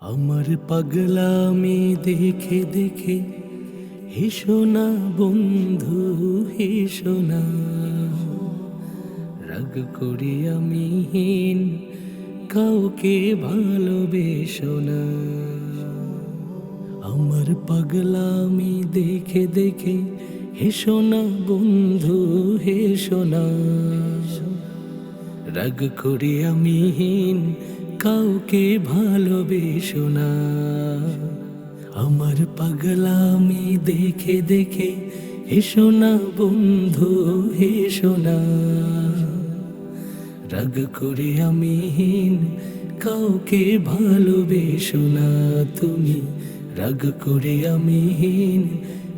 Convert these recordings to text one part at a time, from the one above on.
আমার পাগলামি দেখে দেখে হেসো না বন্ধু হেসো না রাগ করি আমি হীন, কাউকে ভালোবেসো না। আমার পাগলামি দেখে দেখে হেসো না বন্ধু হেসো না রাগ করি আমি হীন কাউকে ভালোবেসো না। আমার পাগলামি দেখে দেখে হেসো না বন্ধু, হেসো না। রাগ করে আমি হীন, কাউকে ভালোবেসো না। তুমি রাগ করে আমি হীন,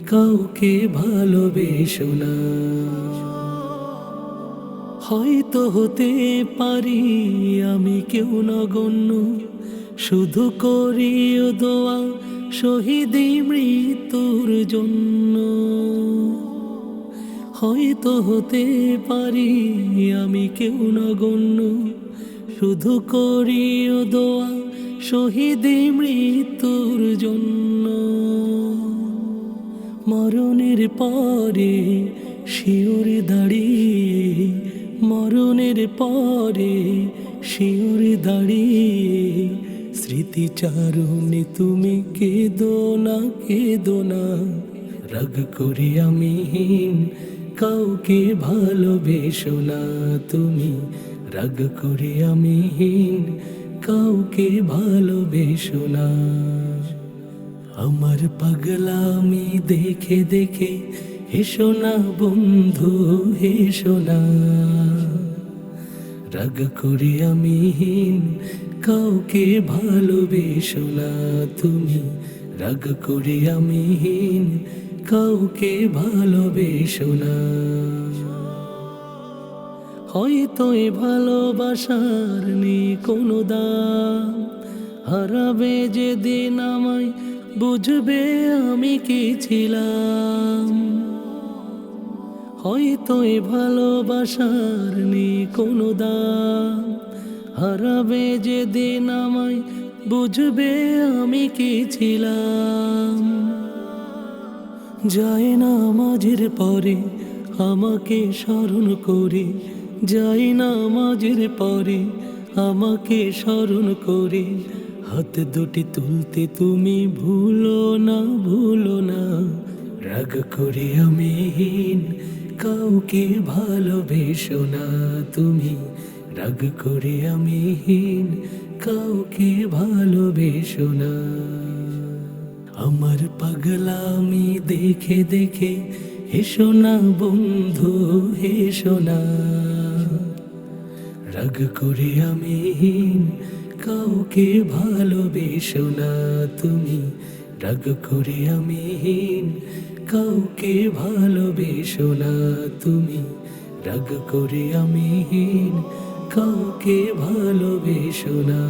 কাউকে ভালোবেসো না। হয়তো হতে পারি, আমি কেউ নগণ্য। শুধু করি দোয়া শহীদি মৃত্যুর জন্য। হয়তো হতে পারি, আমি কেউ নগণ্য। শুধু করি দোয়া শহীদি মৃত্যুর জন্য। মরণের পরে শিওরে দাঁড়িয়ে মরণের পরে শিওরে দাঁড়িয়ে স্মৃতিচারণে তুমি কেদো না কেদো না। রাগ করি আমি হীন, কাউকে ভালোবেসো না। তুমি রাগ করি আমি হীন, কাউকে ভালোবেসো না। আমার পাগলামি দেখে দেখে হেসো না বন্ধু, হেসো না। রাগ করি আমি হীন, কাউকে ভালোবেসো না তুমি। রাগ করি আমি হীন, কাউকে ভালোবেসো না। হয়তো এ ভালোবাসার নেই কোনো দাম হারাবে যেদিন আমায় বুঝবে আমি কি ছিলাম। হয়তো ভালোবাসার নেই কোনো দাম হারাবে যেদিন আমায় বুঝবে আমি কি ছিলাম। যায় না মাঝের পরে আমাকে স্মরণ করে যাই না মাঝের পরে আমাকে স্মরণ করে, হাত দুটি তুলতে তুমি ভুলো না ভুলো না, রাগ করে আমি কাউকে ভালোবেসো না তুমি। রাগ করে আমি হীন, কাউকে ভালোবেসো না। আমার পাগলামি দেখে দেখে হেসো না বন্ধু, হেসো না। রাগ করে আমি হীন, কাউকে ভালোবেসো না তুমি। রাগ করে আমি হীন কাউকে ভালোবেসো না তুমি। রাগ করে আমি হীন কাউকে ভালোবেসো না।